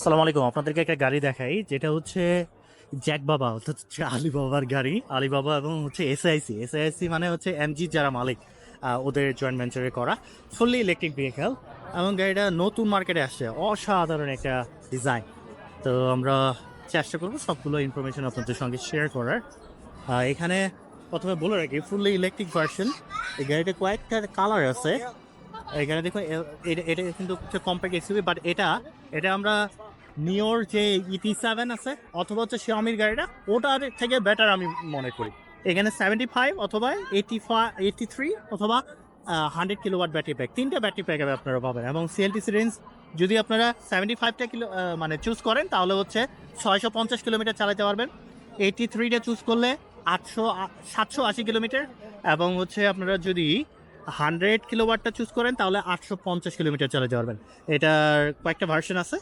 আসসালামু আলাইকুম। আপনাদেরকে একটা গাড়ি দেখাই, যেটা হচ্ছে জ্যাক বাবা অর্থাৎ হচ্ছে আলিবাবার গাড়ি। আলিবাবা এবং হচ্ছে এসআইসি এসআইসি মানে হচ্ছে এমজি যারা মালিক ওদের জয়েন্ট ভেঞ্চারে করা ফুললি ইলেকট্রিক ভেহিকেল এবং গাড়িটা নতুন মার্কেটে আসছে। অসাধারণ একটা ডিজাইন তো আমরা চেষ্টা করব সবগুলো ইনফরমেশন আপনাদের সঙ্গে শেয়ার করার। এখানে প্রথমে বলে রাখি ফুললি ইলেকট্রিক ভার্সন এই গাড়িটা কয়েকটা কালার আছে। এখানে দেখুন, এ- এটা কিন্তু হচ্ছে কম্প্যাক্ট এক্সিবি বাট এটা এটা আমরা নিওর যে ইটি সেভেন আছে, অথবা হচ্ছে শিয়ামির গাড়িটা, ওটার থেকে বেটার আমি মনে করি। এখানে সেভেন্টি ফাইভ অথবা এইটি ফাইভ এইটি থ্রি অথবা হান্ড্রেড কিলোওয়াট ব্যাটারি প্যাক তিনটা ব্যাটারি প্যাক আপনারা পাবেন। এবং সিএলটিসি রেঞ্জ যদি আপনারা সেভেন্টি ফাইভটা কিলো মানে চুজ করেন, তাহলে হচ্ছে ছয়শো পঞ্চাশ কিলোমিটার চালাতে পারবেন। এইটি থ্রিটা চুজ করলে আটশো, সাতশো আশি কিলোমিটার এবং হচ্ছে আপনারা যদি হান্ড্রেড কিলোওয়াটটা চুজ করেন, তাহলে আটশো পঞ্চাশ কিলোমিটার চলে যাবেন। এটার কয়েকটা ভার্সন আছে।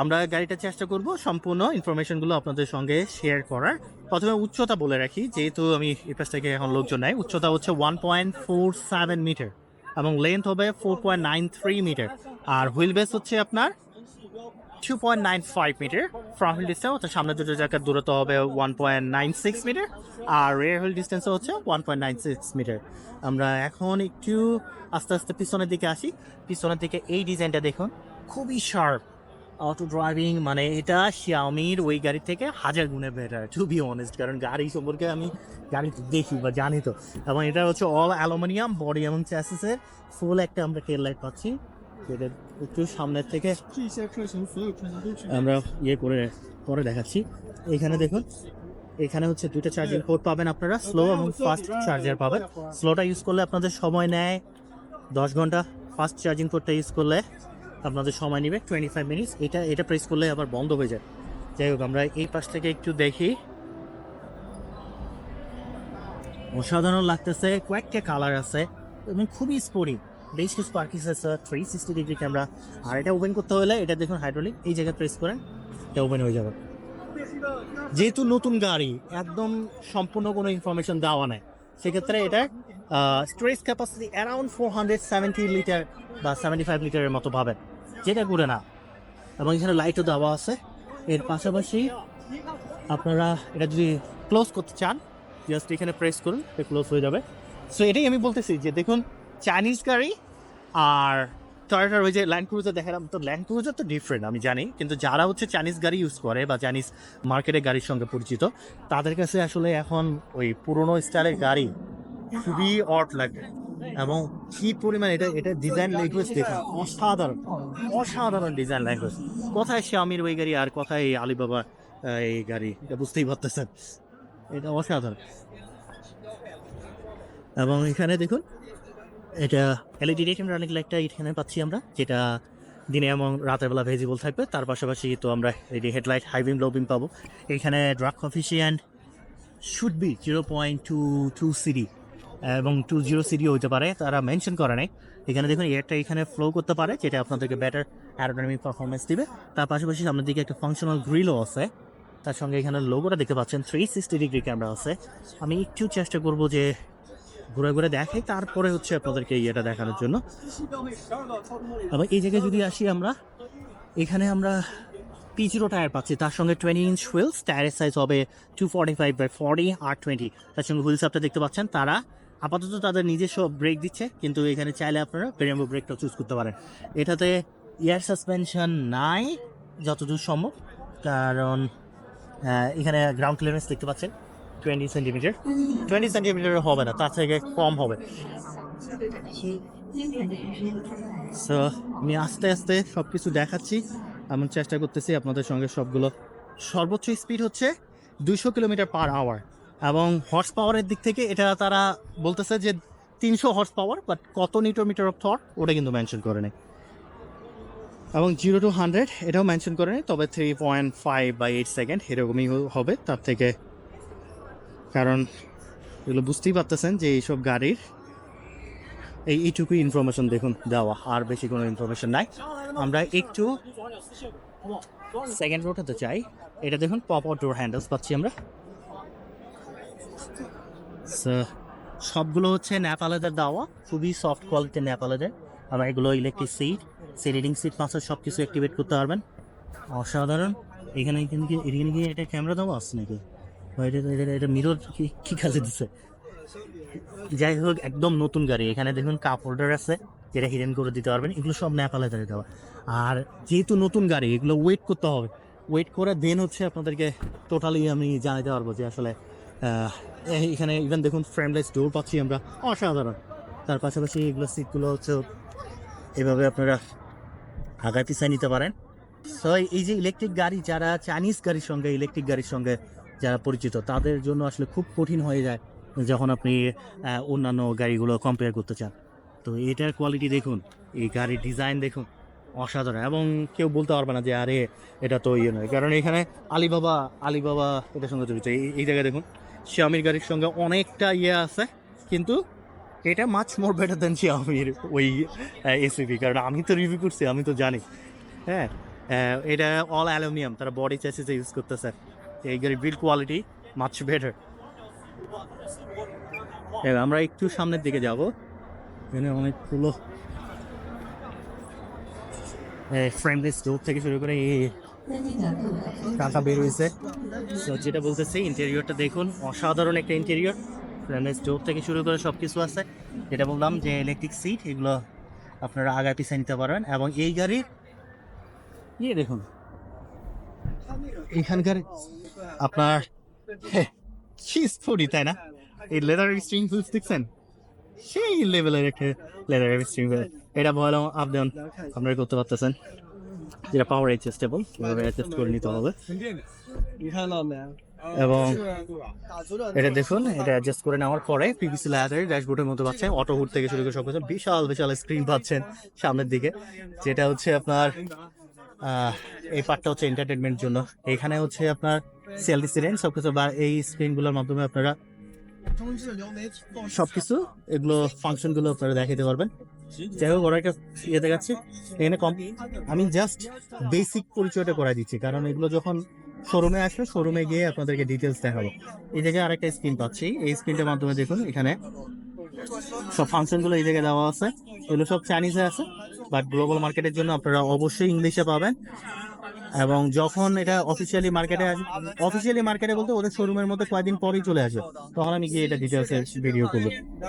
আমরা গাড়িটা চেষ্টা করব সম্পূর্ণ ইনফরমেশনগুলো আপনাদের সঙ্গে শেয়ার করার। প্রথমে উচ্চতা বলে রাখি, যেহেতু আমি এর পাশ থেকে এখন লোকজন নাই। উচ্চতা হচ্ছে one point four seven metre এবং লেন্থ হবে four point nine three metre আর হুইল বেস হচ্ছে আপনার two point nine five metre front wheel distance অর্থাৎ সামনে দুটো জায়গার দূরত্ব হবে one point nine six metre আর রেয়ার হুইল ডিস্টেন্স হচ্ছে one point nine six metre আমরা এখন একটু আস্তে আস্তে পিছনের দিকে আসি। পিছনের দিকে এই ডিজাইনটা দেখুন, খুবই শার্প অটো ড্রাইভিং মানে এটা শিয়ামির ওই গাড়ি থেকে হাজার গুণে বেটার টু বি অনেস্ট কারণ গাড়ি সম্পর্কে আমি গাড়ি দেখি বা জানি তো। এবং এটা হচ্ছে অল অ্যালুমিনিয়াম বডি এবং চ্যাসেসের ফুল একটা আমরা টেল লাইট পাচ্ছি। একটু সামনের থেকে আমরা ইয়ে করে পরে দেখাচ্ছি। এইখানে দেখুন এখানে হচ্ছে দুইটা চার্জিং পোর্ট পাবেন আপনারা স্লো এবং ফাস্ট চার্জার পাবেন। স্লোটা ইউজ করলে আপনাদের সময় নেয় দশ ঘণ্টা ফাস্ট চার্জিং পোর্টটা ইউজ করলে আপনাদের সময় নেবে টোয়েন্টি ফাইভ মিনিটস এটা এটা প্রেস করলে আবার বন্ধ হয়ে যায়। যাই হোক আমরা এই পাশ থেকে একটু দেখি। অসাধারণ লাগতেছে কয়েকটা কালার আছে এবং খুবই স্পোরিং বেশ কিছু পার্কিস আছে থ্রি সিক্সটি ডিগ্রি ক্যামেরা আর এটা ওপেন করতে হলে এটা দেখুন হাইড্রোলিক এই জায়গায় প্রেস করেন, এটা ওপেন হয়ে যাবে। যেহেতু নতুন গাড়ি, একদম সম্পূর্ণ কোনো ইনফরমেশন দেওয়া নেই, সেক্ষেত্রে এটা storage capacity around four hundred seventy litre বা সেভেন্টি ফাইভ লিটারের মতো পাবেন, যেটা করে না। এবং এখানে লাইটও দেওয়া আছে। এর পাশাপাশি আপনারা এটা যদি ক্লোজ করতে চান জাস্ট এখানে প্রেস করুন ক্লোজ হয়ে যাবে। সো এটাই আমি বলতেছি যে দেখুন চাইনিজ গাড়ি আর টয়োটার ওই যে ল্যান্ড ক্রুজার দেখালাম। তো ল্যান্ড ক্রুজার তো ডিফারেন্ট আমি জানি। কিন্তু যারা হচ্ছে চাইনিজ গাড়ি ইউজ করে বা চাইনিজ মার্কেটে গাড়ির সঙ্গে পরিচিত, তাদের কাছে আসলে এখন ওই পুরোনো স্টাইলের গাড়ি খুবই অট লাগে। এবং কি পরিমাণ এটা এটা ডিজাইন ল্যাঙ্গুয়েজ দেখুন, অসাধারণ অসাধারণ ডিজাইন ল্যাঙ্গুয়েজ কোথায় শ্যামির ওই গাড়ি আর কোথায় এই আলিবাবা এই গাড়ি? এটা বুঝতেই পারতেছেন। এটা অসাধারণ। এবং এখানে দেখুন এটা এলইডি রেটিং রানিং লাইটটা এখানে পাচ্ছি আমরা, যেটা দিনে এবং রাতের বেলা ভেজিবল থাকবে। তার পাশাপাশি তো আমরা LED headlight high beam low beam পাবো। এখানে drag coefficient should be zero point two two CD এবং টু জিরো সিডি হতে পারে, তারা মেনশন করে নাই। এখানে দেখুন এয়ারটা এখানে ফ্লো করতে পারে, যেটা আপনাদেরকে বেটার অ্যারোডাইনামিক পারফরমেন্স দিবে। তার পাশাপাশি সামনের দিকে একটা ফাংশনাল গ্রিলও আছে। তার সঙ্গে এখানে লোগোটা দেখতে পাচ্ছেন থ্রি সিক্সটি ডিগ্রি ক্যামেরা আছে। আমি একটু চেষ্টা করব যে ঘুরে ঘুরে দেখাই, তারপরে হচ্ছে আপনাদেরকে ইয়েটা দেখানোর জন্য। আবার এই জায়গায় যদি আসি আমরা, এখানে আমরা পিচিরো টায়ার পাচ্ছি, তার সঙ্গে টোয়েন্টি ইঞ্চ হুইলস টায়ারের সাইজ হবে two forty five by forty R twenty তার সঙ্গে হুইলস আপটা দেখতে পাচ্ছেন, তারা আপাতত তাদের নিজস্ব ব্রেক দিচ্ছে, কিন্তু এখানে চাইলে আপনারা ভেরিয়েবল ব্রেকটা চুজ করতে পারেন। এটাতে এয়ার সাসপেনশন নাই, যতদূর সম্ভব, কারণ এখানে গ্রাউন্ড ক্লিয়ারেন্স দেখতে পাচ্ছেন। টোয়েন্টি সেন্টিমিটার টোয়েন্টি সেন্টিমিটার হবে না, তার থেকে কম হবে। সো আমি আস্তে আস্তে সব কিছু দেখাচ্ছি আমি চেষ্টা করতেছি আপনাদের সঙ্গে সবগুলো। সর্বোচ্চ স্পিড হচ্ছে দুশো কিলোমিটার পার আওয়ার এবং হর্স পাওয়ারের দিক থেকে এটা তারা বলতেছে যে তিনশো হর্স পাওয়ার বাট কত নিউটন মিটার অফ থর ওটা কিন্তু মেনশন করে নেই। এবং জিরো টু হান্ড্রেড এটাও মেনশন করে নেই, তবে three point five by eight second এরকমই হবে, তার থেকে কারণ এগুলো বুঝতেই পারতেছেন যে এইসব গাড়ির এই এইটুকু ইনফরমেশন দেখুন, দেওয়া। আর বেশি কোনো ইনফরমেশন নাই। আমরা একটু সেকেন্ড রোটাতে চাই এটা দেখুন পপ আউট ডোর হ্যান্ডেলস পাচ্ছি আমরা। সবগুলো হচ্ছে নেপালেদের দেওয়া। খুবই সফট কোয়ালিটির নেপালেদের। আমরা এগুলো ইলেকট্রিক সিট সিট সিট মাসের সব কিছু অ্যাক্টিভেট করতে পারবেন। অসাধারণ। এখানে এখানে এখানে কি এটা ক্যামেরা দেওয়া আছে নাকি? এটা এটা মিরর কি কাজে দিচ্ছে যাই হোক, একদম নতুন গাড়ি। এখানে দেখুন কাপ হোল্ডার আছে, যেটা হিডেন করে দিতে পারবেন। এগুলো সব নেপালে ধরে দেওয়া। আর যেহেতু নতুন গাড়ি, এগুলো ওয়েট করতে হবে। ওয়েট করে দেন হচ্ছে আপনাদেরকে টোটালি আমি জানাতে পারব যে আসলে এখানে ইভেন দেখুন ফ্রেমলেস ডোর পাচ্ছি আমরা। অসাধারণ। তার পাশাপাশি এগুলো সিটগুলো হচ্ছে এভাবে আপনারা আগায় পিছায় নিতে পারেন। সো এই যে ইলেকট্রিক গাড়ি, যারা চাইনিজ গাড়ির সঙ্গে ইলেকট্রিক গাড়ির সঙ্গে যারা পরিচিত, তাদের জন্য আসলে খুব কঠিন হয়ে যায় যখন আপনি অন্যান্য গাড়িগুলো কম্পেয়ার করতে চান। তো এটার কোয়ালিটি দেখুন, এই গাড়ির ডিজাইন দেখুন, অসাধারণ। এবং কেউ বলতে পারবে না যে, আরে, এটা তো ইয়ে নয়। কারণ এখানে আলিবাবা আলিবাবা এটার সঙ্গে জড়িত এই জায়গায় দেখুন শিয়ামির গাড়ির সঙ্গে অনেকটা ইয়ে আছে, কিন্তু এটা মাছ মোর বেটার দেন শিয়ামির ওই এসিপি কারণ আমি তো রিভিউ করছি, আমি তো জানি। হ্যাঁ এটা অল অ্যালুমিনিয়াম তারা বডি চ্যাসিসে ইউজ করতেছে। এই গাড়ির বিল্ড কোয়ালিটি মাছ বেটার আমরা একটু সামনের দিকে যাব। এখানে অনেকগুলো ফ্রেমলেস ডোর থেকে শুরু করে এই টাকা বের হয়েছে। তো যেটা বলতেছি ইন্টেরিয়রটা দেখুন, অসাধারণ একটা ইন্টেরিয়র ফ্রেমলেস ডোর থেকে শুরু করে সব কিছু আছে। যেটা বললাম যে ইলেকট্রিক সিট এগুলো আপনারা আগায় পিছিয়ে নিতে পারবেন। এবং এই গাড়ির ইয়ে দেখুন। এখানকার আপনার চিজ ফুডি তাই না? এই লেদার স্ট্রিং দেখছেন? সেই লেভেলের একটা লেদার স্ট্রিং এটা ভালো আপ ডাউন আপনারা করতে পারতেছেন। যেটা পাওয়ার অ্যাডজাস্টেবল ওভাবে অ্যাডজাস্ট করে নিতে হবে। এবং এটা দেখুন, এটা অ্যাডজাস্ট করে নেওয়ার পরে পিপিসি লায়ারের ড্যাশবোর্ডের মতো পাচ্ছেন অটো হুড থেকে শুরু করে সব কিছু বিশাল বিশাল স্ক্রিন পাচ্ছেন সামনের দিকে। যেটা হচ্ছে আপনার এই পার্টটা হচ্ছে এন্টারটেনমেন্ট জন্য। এখানে হচ্ছে আপনার সেলফি স্ক্রিন সব কিছু বা এই স্ক্রিনগুলোর মাধ্যমে আপনারা সব কিছু এগুলো ফাংশনগুলো আপনারা দেখাতে পারবেন। যাই হোক, ওরা একটা ইয়ে দেখাচ্ছে। এখানে কম আমি জাস্ট বেসিক পরিচয়টা করা দিচ্ছি, কারণ এগুলো যখন শোরুমে আসবে শোরুমে গিয়ে আপনাদেরকে ডিটেলস দেখাবো। এই জায়গায় আরেকটা স্ক্রিন পাচ্ছি। এই স্ক্রিনটার মাধ্যমে দেখুন, এখানে সব ফাংশনগুলো এই জায়গায় দেওয়া আছে। এগুলো সব চাইনিজে আছে বাট গ্লোবাল মার্কেটের জন্য আপনারা অবশ্যই ইংলিশে পাবেন। এবং যখন এটা অফিসিয়ালি মার্কেটে আসবে অফিসিয়ালি মার্কেটে বলতে ওদের শোরুমের মধ্যে কয়েকদিন পরেই চলে আসবে। তখন আমি গিয়ে এটা ডিটেলসে ভিডিও করব।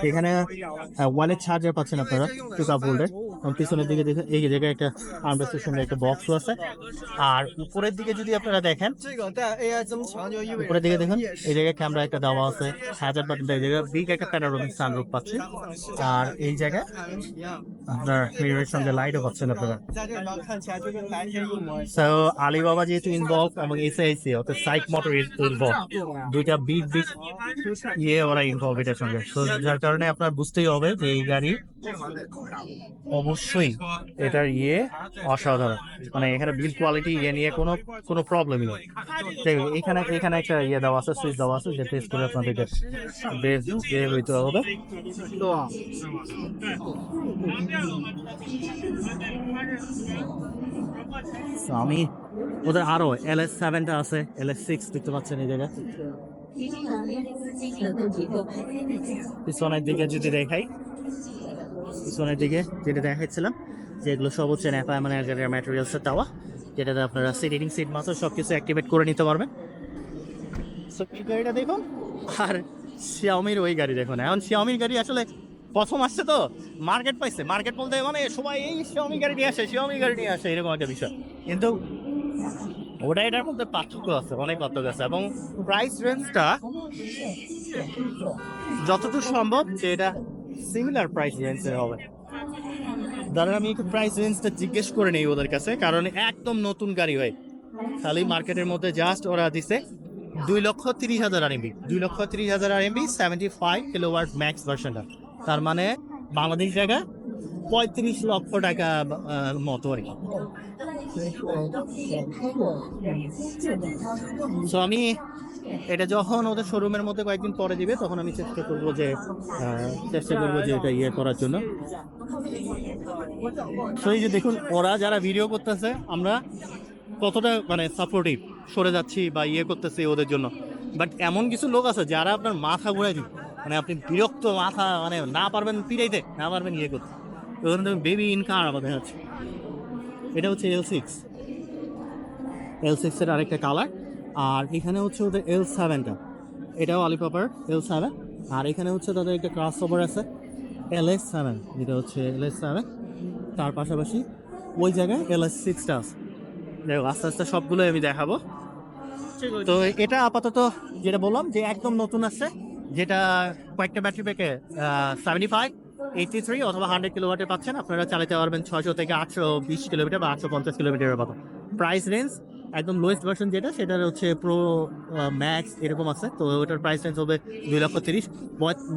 এখানে ওয়ালেট চার্জার পাচ্ছেন আপনারা টু কাপ হোল্ডার পিছনের দিকে দেখুন, এই জায়গায় একটা আর্মরেস্টের সঙ্গে একটা বক্সও আছে। আর উপরের দিকে যদি আপনারা দেখেন, উপরের দিকে দেখুন, এই জায়গায় ক্যামেরা একটা দেওয়া আছে, হাজার বাটন এই জায়গায় বিগ একটা প্যানারোমিক সানরুপ পাচ্ছে। আর এই জায়গায় আপনার মিররের সঙ্গে লাইটও পাচ্ছেন আপনারা। সো আলিবাবা যেহেতু ইনভলভ এবং এসআইসি অর্থাৎ সাইক মোটর ইনভলভ দুইটা বিগ বিগ ইয়ে ওরা ইনভলভ এটার সঙ্গে। যার কারণে আপনার বুঝতেই হবে যে এই গাড়ি অব অবশ্যই এটার ইয়ে অসাধারণ। মানে এখানে বিল কোয়ালিটি ইয়ে নিয়ে কোনো কোনো প্রবলেম নেই। এখানে এখানে একটা ইয়ে দেওয়া আছে সুইচ দেওয়া আছে, যে টেস্ট করে আপনাদেরকে বের হইতে হবে। আমি, ওদের আরও এল এস সেভেনটা আছে এল এস সিক্স দেখতে পাচ্ছেন এই জায়গায়। পিছনের দিকে যদি দেখাই। পিছনের দিকে যেটা দেখাচ্ছিলাম যে এগুলো সব হচ্ছে ন্যাপা মানে ম্যাটেরিয়ালসের দেওয়া যেটাতে আপনারা সিট রিডিং সিট মাত্র সব কিছু অ্যাক্টিভেট করে নিতে পারবেন। So, এই গাড়িটা দেখুন আর শিয়াওমির ওই গাড়ি দেখুন এখন শিয়াওমির গাড়ি আসলে প্রথম আসছে তো মার্কেট পাইছে। মার্কেট বলতে মানে সবাই এই শিয়াওমি গাড়ি নিয়ে আসে শিয়াওমি গাড়ি নিয়ে আসে এরকম একটা বিষয়। কিন্তু ওটা এটার মধ্যে পার্থক্য আছে অনেক পার্থক্য আছে এবং প্রাইস রেঞ্জটা যতটুকু সম্ভব যে এটা সিমিলার প্রাইস রেঞ্জের হবে। দাদা, আমি একটু প্রাইস রেঞ্জটা জিজ্ঞেস করে নেই ওদের কাছে, কারণ একদম নতুন গাড়ি হয়। খালি মার্কেটের মধ্যে জাস্ট ওরা দিছে দুই লক্ষ তিরিশ হাজার আর এমবি দুই লক্ষ তিরিশ হাজার আর MB seventy five kilowatt max ভার্সনটা তার মানে বাংলাদেশ টাকা পঁয়ত্রিশ লক্ষ টাকা মতো আর কি। সো আমি এটা যখন ওদের শোরুমের মধ্যে কয়েকদিন পরে দিবে, তখন আমি চেষ্টা করব যে চেষ্টা করব যে এটা ইয়ে করার জন্য। তো এই যে দেখুন, ওরা যারা ভিডিও করতেছে, আমরা কতটা মানে সাপোর্টিভ সরে যাচ্ছি বা ইয়ে করতেছি ওদের জন্য। বাট এমন কিছু লোক আছে যারা আপনার মাথা ঘুরাই দিবে। মানে আপনি বিরক্ত মাথা মানে না পারবেন পিড়াইতে, না পারবেন ইয়ে করতে। ওখানে তুমি বেবি ইন কার আবার দেখাচ্ছে এটা হচ্ছে এল সিক্স এল সিক্সের আরেকটা কালার আর এখানে হচ্ছে ওদের এল সেভেনটা এটাও আলিপাপার এল সেভেন আর এখানে হচ্ছে তাদের একটা ক্রাস ওভার আছে এল এস সেভেন যেটা হচ্ছে এল এস সেভেন তার পাশাপাশি ওই জায়গায় এল এস সিক্সটা আছে। দেখো আস্তে আস্তে সবগুলোই আমি দেখাবো। তো এটা আপাতত যেটা বললাম যে একদম নতুন আছে যেটা কয়েকটা ব্যাটারি প্যাকে সেভেন্টি ফাইভ এইটি থ্রি অথবা হান্ড্রেড কিলোমিটার পাচ্ছেন। আপনারা চালাতে পারবেন ছয়শো থেকে আটশো বিশ কিলোমিটার বা আটশো পঞ্চাশ কিলোমিটারের মতো। প্রাইস রেঞ্জ একদম লোয়েস্ট ভার্সন যেটা, সেটার হচ্ছে প্রো ম্যাক্স এরকম আছে। তো ওটার প্রাইস রেঞ্জ হবে দুই লক্ষ তিরিশ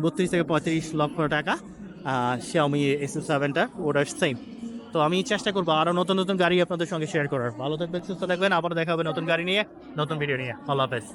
বত্রিশ থেকে পঁয়ত্রিশ লক্ষ টাকা। আমি এস সেভেনটা ওটার সেম তো আমি চেষ্টা করব আরও নতুন নতুন গাড়ি আপনাদের সঙ্গে শেয়ার করার। ভালো থাকবেন, সুস্থ থাকবেন, আবার দেখা হবে নতুন গাড়ি নিয়ে, নতুন ভিডিও নিয়ে। আল্লাহ হাফেজ।